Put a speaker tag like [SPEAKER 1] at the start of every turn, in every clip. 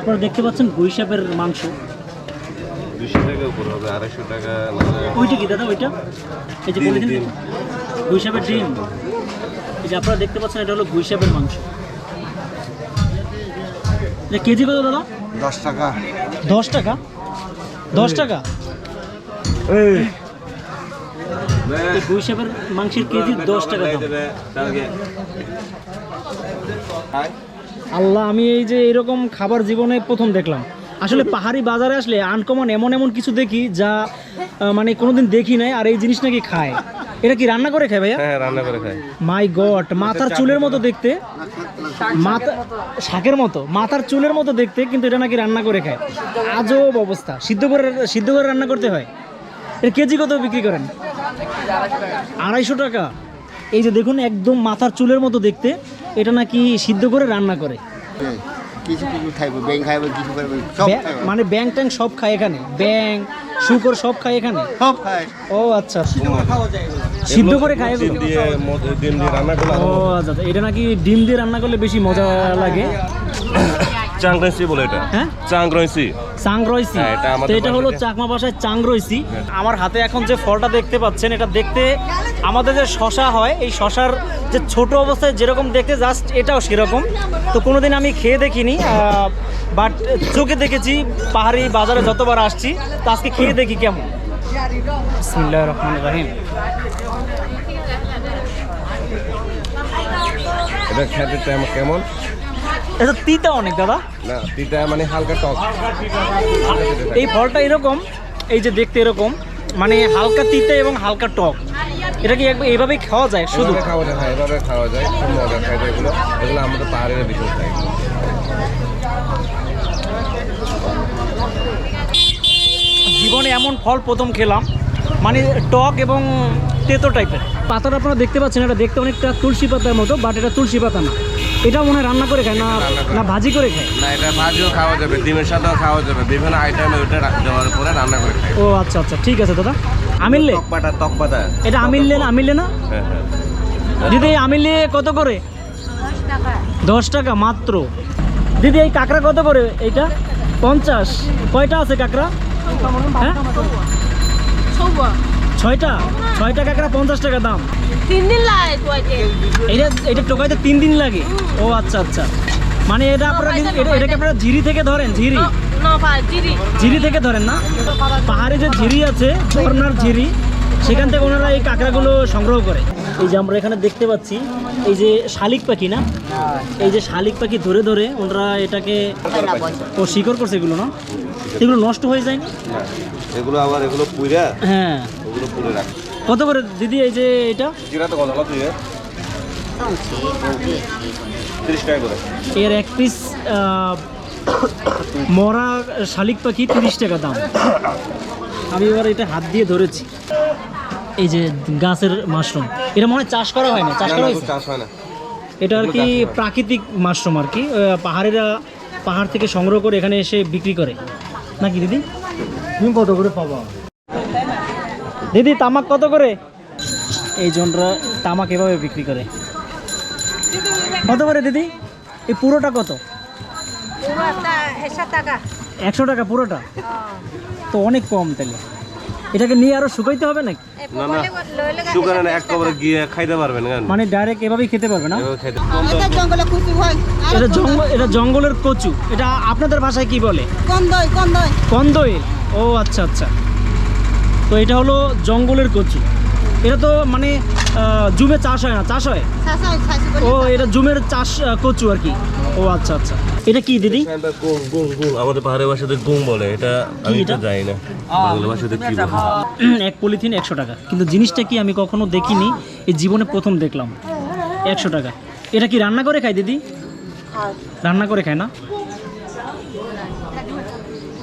[SPEAKER 1] আপনারা দেখতে পাচ্ছেন গুইসাপের মাংস।
[SPEAKER 2] দুশো টাকা উপর হবে আড়াইশো টাকা
[SPEAKER 1] ওইটা কি দাদা ওইটা? এই যে
[SPEAKER 2] ডিম,
[SPEAKER 1] বলে দিন। গুইসাপের ডিম। এই যে আপনারা দেখতে পাচ্ছেন এটা হলো গুইসাপের মাংস। এটা কেজি কত দাদা?
[SPEAKER 3] দশ টাকা।
[SPEAKER 1] দশ টাকা? দশ টাকা? গুইসাপের মাংসের কেজি দশ টাকা দাম। আল্লাহ আমি এই যে এরকম খাবার জীবনে প্রথম দেখলাম। আসলে পাহাড়ি বাজারে আসলে আনকমন এমন এমন কিছু দেখি যা মানে কোনোদিন দেখি নাই আর এই জিনিস নাকি খায়। এটা কি রান্না করে খায় ভাইয়া?
[SPEAKER 2] হ্যাঁ রান্না করে খাই
[SPEAKER 1] মাই গড মাথার চুলের মতো দেখতে। মাথা শাকের মতো। মাথার চুলের মতো দেখতে কিন্তু এটা নাকি রান্না করে খায়। আজব অবস্থা। সিদ্ধ করে সিদ্ধ করে রান্না করতে হয়। এর কেজি কত বিক্রি করেন? আড়াইশো টাকা। এই যে দেখুন একদম মাথার চুলের মতো দেখতে। এটা নাকি সিদ্ধ করে রান্না করে।
[SPEAKER 3] কিছু কিছু খাইবো ব্যাং খাইবো কিছু খাইবো সব
[SPEAKER 1] মানে ব্যাং ট্যাং সব খায় এখানে? ব্যাং শুকর সব খায় এখানে?
[SPEAKER 3] সব খায়।
[SPEAKER 1] ও আচ্ছা সিদ্ধ করে খায়
[SPEAKER 2] দিয়ে ডিম দিয়ে রান্না করলে
[SPEAKER 1] ও আচ্ছা আচ্ছা। এটা নাকি ডিম দিয়ে রান্না করলে বেশি মজা লাগে?
[SPEAKER 2] চাংরয়েছি বলে এটা।
[SPEAKER 1] হ্যাঁ?
[SPEAKER 2] চাংরয়েছি
[SPEAKER 1] চাংরয়সি
[SPEAKER 2] হ্যাঁ, এটা
[SPEAKER 1] তো এটা হলো চাকমা ভাষায় চাংরয়সি আমার হাতে এখন যে ফলটা দেখতে পাচ্ছেন এটা দেখতে আমাদের যে শশা হয় এই শশার যে ছোট অবস্থায় যেরকম দেখতে জাস্ট এটাও সেরকম। তো কোনোদিন আমি খেয়ে দেখিনি বাট চোখে দেখেছি পাহাড়ি বাজারে যতবার আসছি তো আজকে খেয়ে দেখি কেমন। বিসমিল্লাহ রহমান রাহিম।
[SPEAKER 2] এটা খেতে কেমন?
[SPEAKER 1] এটা তিতা অনেক দাদা।
[SPEAKER 2] না তিতা মানে হালকা টক।
[SPEAKER 1] এই ফলটা এরকম এই যে দেখতে এরকম মানে হালকা তিতে এবং হালকা টক। এটা কি এইভাবেই খাওয়া যায় শুধু?
[SPEAKER 2] খাওয়া যায় হ্যাঁ এভাবে খাওয়া যায় খুব মজা খাই এগুলো। এগুলো আমাদের পাহাড়ের ভীষণ খাই।
[SPEAKER 1] জীবনে এমন ফল প্রথম খেলাম। মানে টক এবং তেতো টাইপের। পাতাটা আপনারা দেখতে পাচ্ছেন এটা দেখতে অনেকটা তুলসী পাতার মতো বাট এটা তুলসী পাতা না। এটা মনে হয় রান্না করে খায় না না ভাজি করে খায়?
[SPEAKER 2] না এটা ভাজিও খাওয়া যাবে ডিমের সাথেও খাওয়া যাবে বিভিন্ন আইটেমে ওটা দেওয়ার পরে রান্না করে খাই
[SPEAKER 1] ও আচ্ছা আচ্ছা ঠিক আছে দাদা। আমিললে
[SPEAKER 2] টক পাতা টক পাতা।
[SPEAKER 1] এটা আমিললে না আমিললে না?
[SPEAKER 2] হ্যাঁ হ্যাঁ।
[SPEAKER 1] দিদি আমিললে কত করে? দশ টাকা। মাত্র। দিদি এই কাঁকড়া কত করে? এইটা? পঞ্চাশ। কয়টা আছে কাঁকড়া? হ্যাঁ ছয়টা? ছয়টা কাঁকড়া পঞ্চাশ টাকা দাম।
[SPEAKER 4] তিন দিন লাগে
[SPEAKER 1] এটা এটা টোকাইতে তিন দিন লাগে। ও আচ্ছা আচ্ছা। মানে এটা আপনারা এটাকে আপনারা ঝিরি থেকে ধরেন ঝিরি
[SPEAKER 4] না ভাই জিরি।
[SPEAKER 1] ঝিরি থেকে ধরেন না? পাহাড়ে যে ঝিরি আছে ঝর্নার ঝিরি সেখান থেকে ওনারা এই কাঁকড়াগুলো সংগ্রহ করে। এই যে আমরা এখানে দেখতে পাচ্ছি এই যে শালিক পাখি না? এই যে শালিক পাখি ধরে ধরে ওনারা এটাকে ও শিকড় করছে এগুলো না? এগুলো নষ্ট হয়ে যায় না
[SPEAKER 2] এগুলো আবার এগুলো পুইরা
[SPEAKER 1] হ্যাঁ।
[SPEAKER 2] ওগুলো পুড়ে রাখ।
[SPEAKER 1] কত করে? দিদি এই যে এটা?
[SPEAKER 2] জিরা তো কত হলো তুই তিরিশ টাকা করে।
[SPEAKER 1] এর এক পিস মরা শালিক পাখি তিরিশ টাকা দাম। আমি এবার এটা হাত দিয়ে ধরেছি। এই যে গাছের মাশরুম। এটা মনে হয় চাষ করা হয় না? চাষ করা হয়েছে?
[SPEAKER 2] চাষ হয় না।
[SPEAKER 1] এটা আর কি প্রাকৃতিক মাশরুম আর কি। পাহাড়েরা পাহাড় থেকে সংগ্রহ করে এখানে এসে বিক্রি করে। নাকি দিদি? তুমি কত করে পাবা? দিদি তামাক কত করে? এই জনরা তামাক এভাবে বিক্রি করে। কত করে দিদি? এই পুরোটা কত?
[SPEAKER 4] একশো টাকা।
[SPEAKER 1] পুরোটা? তো অনেক কম তাহলে। এটাকে নিয়ে আরও শুকাইতে হবে নাকি?
[SPEAKER 2] না না। শুকানো না এক গিয়ে খাইতে পারবেন
[SPEAKER 1] মানে ডাইরেক্ট এভাবেই খেতে পারবে না?
[SPEAKER 4] এটা জঙ্গলে কুচি হয়।
[SPEAKER 1] এটা জঙ্গল এটা জঙ্গলের কচু। এটা আপনাদের ভাষায় কি বলে?
[SPEAKER 4] কন্দই কন্দই।
[SPEAKER 1] কন্দই ও আচ্ছা আচ্ছা। তো এটা হলো জঙ্গলের কচু। এটা তো মানে জুমে চাষ হয় না চাষ হয়? ও এটা জুমের চাষ কচু আর কি। ও আচ্ছা আচ্ছা। এটা কি দিদি?
[SPEAKER 2] আমাদের পাহাড়ের ভাষাতে গুং বলে। এটা আমি
[SPEAKER 1] এটা?
[SPEAKER 2] জানি না। বাংলা ভাষাতে কি বলে?
[SPEAKER 1] এক পলিথিন একশো টাকা। কিন্তু জিনিসটা কি আমি কখনো দেখিনি এই জীবনে প্রথম দেখলাম। একশো টাকা। এটা কি রান্না করে খায় দিদি? রান্না করে খায় না?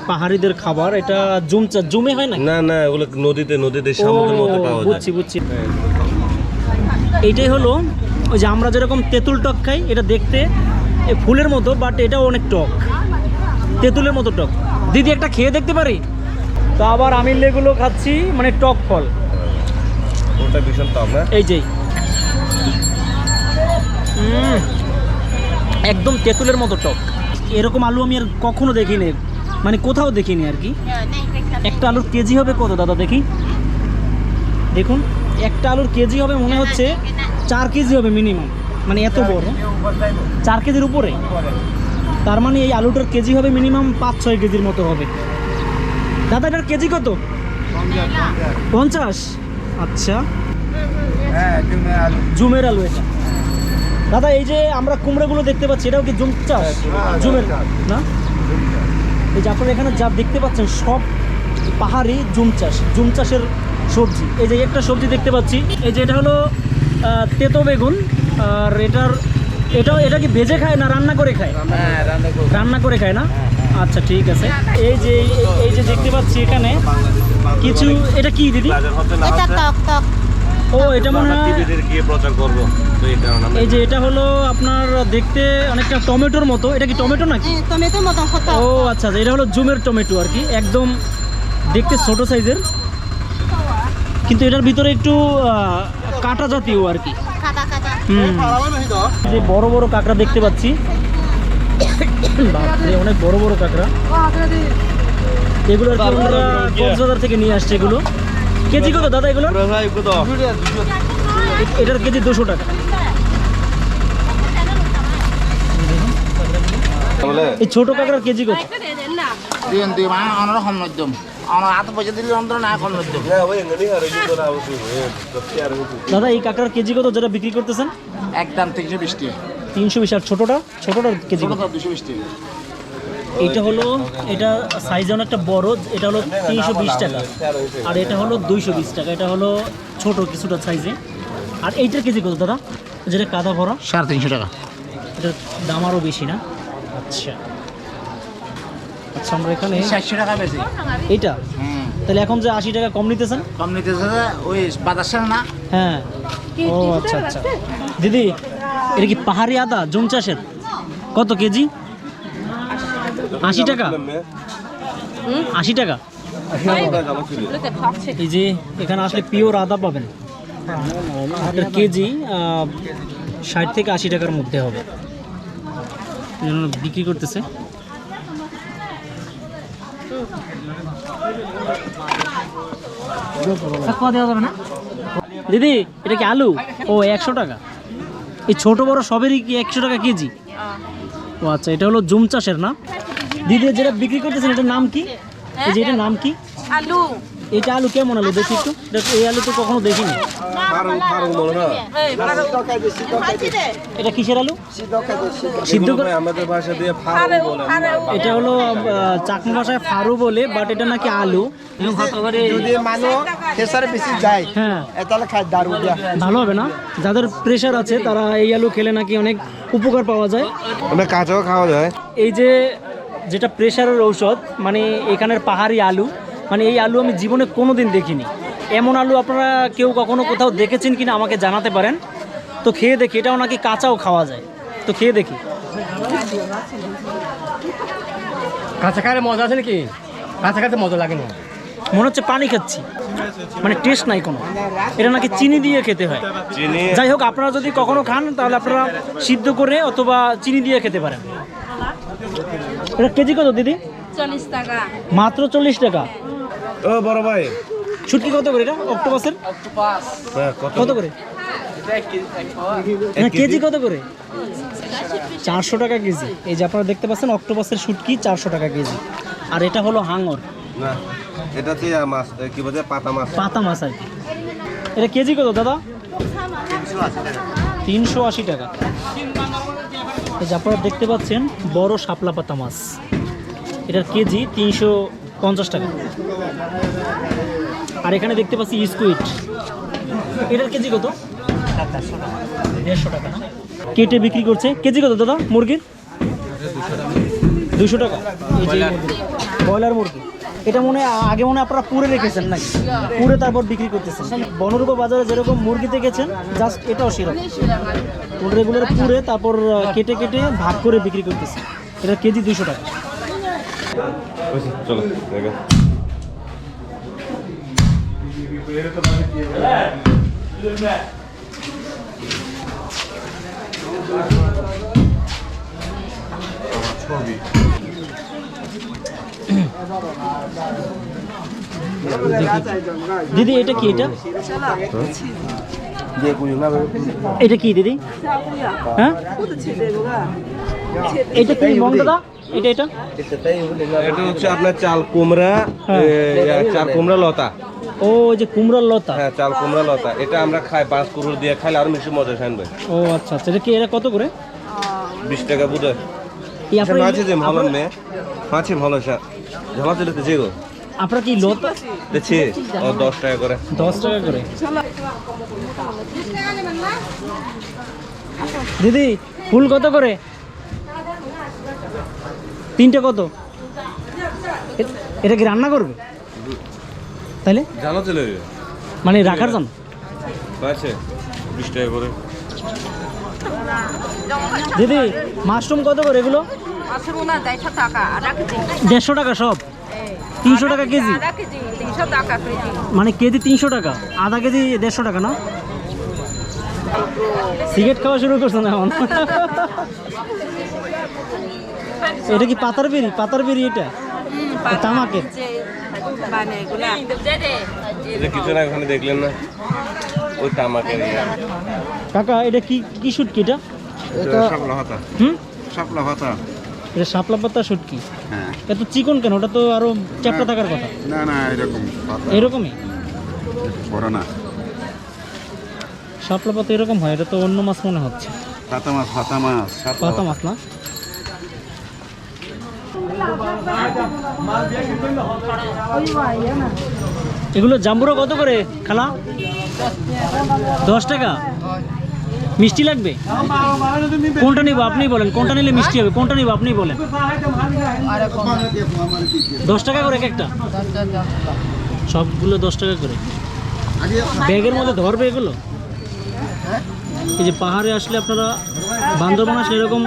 [SPEAKER 1] পাহাড়িদের খাবার এটা জুম চা- জুমে হয় না?
[SPEAKER 2] না না ওগুলো নদীতে নদীতে সমুদ্রের মধ্যে পাওয়া যায়।
[SPEAKER 1] বুঝছি বুঝছি। এইটাই হলো ওই যে আমরা যেরকম তেঁতুল টক খাই এটা দেখতে এ ফুলের মতো বাট এটাও অনেক টক। তেঁতুলের মতো টক। দিদি একটা খেয়ে দেখতে পারি? তো আবার আমি লেগুলো খাচ্ছি মানে টক ফল।
[SPEAKER 2] ওটা ভীষণ টক না?
[SPEAKER 1] এই যে। একদম তেঁতুলের মতো টক। এরকম আলু আমি আর কখনো দেখিনি। মানে কোথাও দেখিনি আর কি। একটা আলুর কেজি হবে কত দাদা দেখি? দেখুন একটা আলুর কেজি হবে মনে হচ্ছে চার কেজি হবে মিনিমাম মানে এত বড়। চার কেজির উপরে? তার মানে এই আলুটার কেজি হবে মিনিমাম পাঁচ ছয় কেজির মতো হবে। দাদা এটার কেজি কত? পঞ্চাশ। আচ্ছা। জুমের আলু। এটা। দাদা এই যে আমরা কুমড়োগুলো দেখতে পাচ্ছি এটাও কি জুম চাষ? জুমের না? এই যে আপনারা এখানে যা দেখতে পাচ্ছেন সব পাহাড়ি জুম চাষ জুম চাষের সবজি। এই যে একটা সবজি দেখতে পাচ্ছি। এই যে এটা হলো তেতো বেগুন। আর এটার এটাও এটা কি ভেজে খায় না রান্না করে খায়? রান্না করে। খায় না? আচ্ছা ঠিক আছে। এই যে এই- এই যে দেখতে পাচ্ছি এখানে কিছু এটা কি দিদি?
[SPEAKER 4] এটা টক টক।
[SPEAKER 1] ও এটা মনে হয়
[SPEAKER 2] গিয়ে প্রচার করব। তো এই কারণে
[SPEAKER 1] এই যে এটা হলো আপনার দেখতে অনেকটা টমেটোর মতো। এটা কি টমেটো নাকি?
[SPEAKER 4] মতন
[SPEAKER 1] ও আচ্ছা আচ্ছা, এটা হলো জুমের টমেটো আর কি একদম দেখতে ছোট সাইজের। কিন্তু এটার ভিতরে একটু কাঁটা জাতীয় আর কি।
[SPEAKER 4] কাটা কাটা।
[SPEAKER 1] হুম। যে বড় বড় কাঁকড়া দেখতে পাচ্ছি। অনেক বড় বড় কাঁকড়া। এগুলো আর কি আমরা কক্সবাজার থেকে নিয়ে আসছে এগুলো? কেজি কত দাদা এগুলো এটার কেজি দুশো টাকা। এই ছোট কাঁকড়ার কেজি কত?
[SPEAKER 5] দিন দুই মানে অন্যরকম নদ্যম আমার হাত পয়সা দিলে অন্তর না এখন নদ্যম
[SPEAKER 1] দাদা এই কাঁকড়ার কেজি কত যেটা বিক্রি করতেছেন?
[SPEAKER 5] একদম তিনশো বিশ টাকা
[SPEAKER 1] তিনশো বিশ আর ছোটোটা? ছোটোটার কেজি কত?
[SPEAKER 5] দুশো বিশ টাকা
[SPEAKER 1] এইটা হলো এটা সাইজ অনেকটা বড় এটা হলো তিনশো বিশ টাকা। আর এটা হলো দুইশো বিশ টাকা এটা হলো ছোট কিছুটা সাইজে আর এইটার কেজি কত দাদা? যেটা কাদা ভরা।
[SPEAKER 5] সাড়ে তিনশো টাকা।
[SPEAKER 1] এটার দাম আরও বেশি না? আচ্ছা। আচ্ছা আমরা এখানে
[SPEAKER 5] চারশো টাকা বেশি
[SPEAKER 1] এইটা? তাহলে এখন যে আশি টাকা কম নিতেছেন?
[SPEAKER 5] কম নিতেছে ওই বাতাসের না।
[SPEAKER 1] হ্যাঁ। ও আচ্ছা আচ্ছা। দিদি এটা কি পাহাড়ি আদা জুম চাষের? কত কেজি? আশি টাকা? আশি টাকা? এই যে এখানে আসলে পিওর আদা পাবেন। এটার কেজি ষাট থেকে আশি টাকার মধ্যে হবে। বিক্রি করতেছে। কাকুয়া দেওয়া যাবে না? দিদি এটা কি আলু? ও একশো টাকা। এই ছোট বড় সবেরই কি একশো টাকা কেজি? ও আচ্ছা এটা হলো জুম চাষের না? দিদি যেটা বিক্রি করতেছেন এটার নাম কি? এই যে এটার নাম কি?
[SPEAKER 4] আলু।
[SPEAKER 1] এটা আলু কেমন আলু? দেখি একটু। এই আলু তো কখনো দেখিনি। এটা কিসের আলু? সিদ্ধ
[SPEAKER 2] আমাদের ভাষা দিয়ে
[SPEAKER 1] এটা হলো চাকমা ভাষায় ফারু বলে বাট এটা নাকি আলু। হ্যাঁ। ভালো হবে না? যাদের প্রেশার আছে তারা এই আলু খেলে নাকি অনেক উপকার পাওয়া যায়।
[SPEAKER 2] কাঁচাও খাওয়া যায়।
[SPEAKER 1] এই যে যেটা প্রেশারের ঔষধ মানে এখানের পাহাড়ি আলু মানে এই আলু আমি জীবনে কোনো দিন দেখিনি। এমন আলু আপনারা কেউ কখনো কোথাও দেখেছেন কিনা আমাকে জানাতে পারেন। তো খেয়ে দেখি এটাও নাকি কাঁচাও খাওয়া যায়। তো খেয়ে দেখি।
[SPEAKER 6] কাঁচা খাইলে মজা আছে নাকি? কাঁচা খাইতে মজা লাগে না।
[SPEAKER 1] মনে হচ্ছে পানি খাচ্ছি। মানে টেস্ট নাই কোনো। এটা নাকি চিনি দিয়ে খেতে হয়। যাই হোক আপনারা যদি কখনো খান তাহলে আপনারা সিদ্ধ করে অথবা চিনি দিয়ে খেতে পারেন। এটা কেজি কত দিদি?
[SPEAKER 4] চল্লিশ টাকা।
[SPEAKER 1] মাত্র চল্লিশ টাকা।
[SPEAKER 2] ও বড় ভাই।
[SPEAKER 1] শুটকি কত করে এটা? অক্টোপাসের?
[SPEAKER 2] হ্যাঁ, কত
[SPEAKER 1] কত করে? কেজি কত করে? চারশো টাকা কেজি। এই যে আপনারা দেখতে পাচ্ছেন অক্টোপাসের শুটকি চারশো টাকা কেজি। আর এটা হলো হাঙর।
[SPEAKER 2] না এটা হচ্ছে মাছ কি বলছে পাতা মাছ
[SPEAKER 1] পাতা মাছ আর কি। এটা কেজি কত দাদা? তিনশো আশি টাকা। এই যে আপনারা দেখতে পাচ্ছেন বড় শাপলা পাতা মাছ। এটার কেজি তিনশো পঞ্চাশ টাকা। আর এখানে দেখতে পাচ্ছি স্কুইড এটার কেজি কত? দেড়শো টাকা না? কেটে বিক্রি করছে। কেজি কত দাদা মুরগির? দুশো টাকা। ব্রয়লার মুরগি। এটা মনে আগে মনে আপনারা পুরে রেখেছেন নাকি? পুরে তারপর বিক্রি করতেছেন। বনরূপা বাজারে যেরকম মুরগি দেখেছেন, জাস্ট এটাও সেরকম। রেগুলার পুরে তারপর কেটে কেটে ভাগ করে বিক্রি করতেছে এটা কেজি দুশো টাকা।
[SPEAKER 2] চলো দেখো
[SPEAKER 1] দিদি এটা কি এটা? এটা কি দিদি? হ্যাঁ? এটা কি মন দাদা এটা এটা?
[SPEAKER 2] এটা হচ্ছে আপনার চাল কুমড়া
[SPEAKER 1] হ্যাঁ।
[SPEAKER 2] চাল কুমড়া লতা।
[SPEAKER 1] ও যে কুমড়ার লতা?
[SPEAKER 2] হ্যাঁ চাল কুমড়া লতা। এটা আমরা খাই পাঁচ কুড়ুর দিয়ে খাইলে আরও বেশি মজা
[SPEAKER 1] ও আচ্ছা আচ্ছা। এটা কি এটা কত করে?
[SPEAKER 2] বিশ টাকা বুঝে মাঝে যে ভালো নে মাছে ভালো সা ঝালা চলে যে গো।
[SPEAKER 1] আপনার কি লতা?
[SPEAKER 2] দেখছি। ও দশ টাকা করে।
[SPEAKER 1] দশ টাকা করে। দিদি ফুল কত করে? তিনটে কত? এটা কি রান্না করবে? তাইলে?
[SPEAKER 2] ঝালা চলে যাবে
[SPEAKER 1] মানে রাখার জন্য?
[SPEAKER 2] আছে বিশ টাকা করে।
[SPEAKER 1] দিদি মাশরুম কত করে এগুলো?
[SPEAKER 7] দেড়শো টাকা আধা কেজি।
[SPEAKER 1] দেড়শো টাকা সব? তিনশো টাকা কেজি?
[SPEAKER 7] আধা কেজি তিনশো টাকা কেজি।
[SPEAKER 1] মানে কেজি তিনশো টাকা আধা কেজি দেড়শো টাকা না? সিগারেট খাওয়া শুরু করছে না এখন? এটা কি পাতার বেরি পাতার বেরি এটা? তামাকের
[SPEAKER 7] মানে
[SPEAKER 2] এটা কিছু না ওখানে দেখলেন না? ওই তামাকের ইয়ে।
[SPEAKER 1] কাকা এটা কি কি শুটকি এটা?
[SPEAKER 3] এটা শাপলা ভাতা
[SPEAKER 1] হুম?
[SPEAKER 3] শাপলা ভাতা
[SPEAKER 1] এটা শাপলা পাতা শুটকি?
[SPEAKER 3] হ্যাঁ।
[SPEAKER 1] এত চিকন কেন? ওটা তো আরও চ্যাপটা থাকার কথা।
[SPEAKER 3] না না এরকম পাতা।
[SPEAKER 1] এরকমই?
[SPEAKER 3] বড় না।
[SPEAKER 1] শাপলা পাতা এরকম হয় এটা তো অন্য মাছ মনে হচ্ছে।
[SPEAKER 3] পাতা মাছ পাতা মাছ
[SPEAKER 1] পাতা মাছ না? এগুলো জাম্বুরা কত করে, খালা? দশ টাকা? মিষ্টি লাগবে? কোনটা নিব? আপনি বলেন, কোনটা নিলে মিষ্টি হবে? কোনটা নিব? আপনি বলেন। দশ টাকা করে এক একটা? সবগুলো দশ টাকা করে। ব্যাগের মধ্যে ধরবে এগুলো? এই যে পাহাড়ে আসলে আপনারা বান্দরবান আসলে এরকম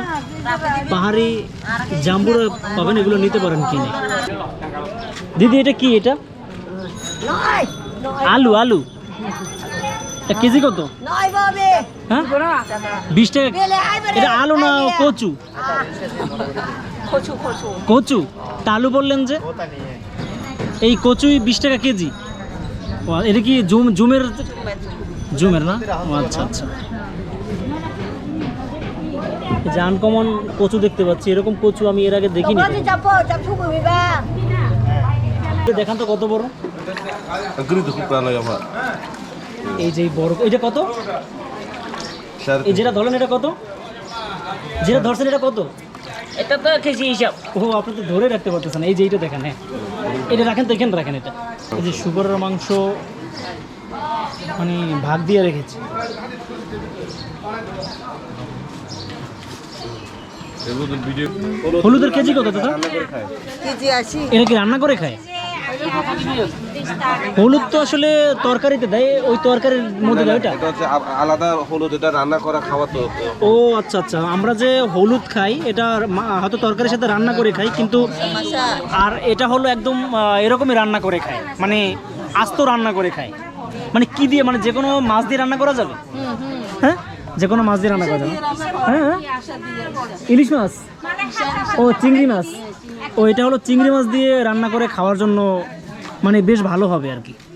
[SPEAKER 1] পাহাড়ি জাম্বুরা পাবেন, এগুলো নিতে পারেন কিনে। দিদি, এটা কি এটা? আলু আলু। কেজি কত? হ্যাঁ? বিশ টাকা এটা আলু না কচু? কচু? তা আলু বললেন যে, এই কচুই বিশ টাকা কেজি। এটা কি জুম জুমের জুমের না? আচ্ছা আচ্ছা। যে আনকমন কচু দেখতে পাচ্ছি এরকম কচু আমি এর আগে দেখিনি। দেখান তো কত বড়। এই যে এই বড় এটা কত? এই যেটা ধরলেন এটা কত? যেটা ধরছেন এটা কত? এটা তো কেজি হিসাব। ও আপনি তো ধরে রাখতে পারতেছেন এই যে এইটা দেখেন হ্যাঁ। এটা রাখেন তো এখানে রাখেন এটা। এই যে সুগরের মাংস মানে ভাগ দিয়ে রেখেছি
[SPEAKER 2] এগুলো তো ভিডিও
[SPEAKER 1] হলুদের কেজি কত দাদা?
[SPEAKER 7] কেজি আশি।
[SPEAKER 1] এটা কি রান্না করে খায়? হলুদ তো আসলে তরকারিতে দেয় ওই তরকারির মধ্যে দেয় ওইটা?
[SPEAKER 2] এটা আলাদা হলুদ এটা রান্না করা খাওয়া তো।
[SPEAKER 1] ও আচ্ছা আচ্ছা। আমরা যে হলুদ খাই এটা মা- হয়তো তরকারির সাথে রান্না করে খাই কিন্তু আর এটা হলো একদম এরকমই রান্না করে খায়। মানে আস্ত রান্না করে খায়। মানে কি দিয়ে মানে যে কোনো মাছ দিয়ে রান্না করা যাবে? হ্যাঁ? যে কোনো মাছ দিয়ে রান্না করা যাবে। হ্যাঁ হ্যাঁ। ইলিশ মাছ? ও, চিংড়ি মাছ। ও, এটা হলো চিংড়ি মাছ দিয়ে রান্না করে খাওয়ার জন্য মানে বেশ ভালো হবে আর কি।